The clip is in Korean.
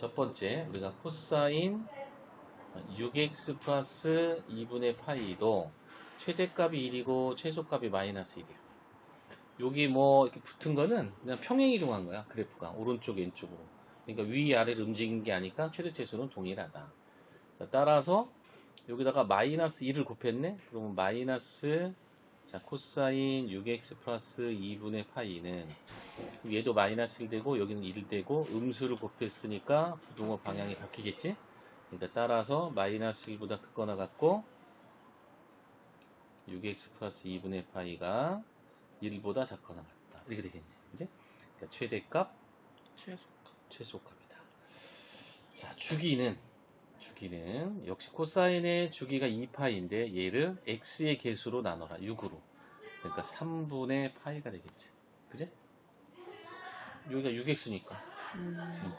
첫 번째 우리가 코사인 6x 플러스 2분의 파이도 최대값이 1이고 최소값이 마이너스 1이야. 여기 뭐 이렇게 붙은 거는 그냥 평행 이동한 거야 그래프가 오른쪽 왼쪽으로. 그러니까 위 아래를 움직인 게 아니까 최대 최소는 동일하다. 자, 따라서 여기다가 마이너스 2를 곱했네? 그러면 마이너스 자 코사인 6x 플러스 2분의 파이는 얘도 마이너스 1 되고 여기는 1 되고 음수를 곱했으니까 부동호 방향이 바뀌겠지? 그러니까 따라서 마이너스 1보다 크거나 같고 6x 플러스 2분의 파이가 1보다 작거나 같다. 이렇게 되겠네. 그지? 그러니까 최대값, 최소. 최소값이다. 자, 주기는 주기는 역시 코사인의 주기가 2파이인데 얘를 x의 개수로 나눠라. 6으로. 그러니까 3분의 파이가 되겠지. 그지? 여기가 6x니까. 음.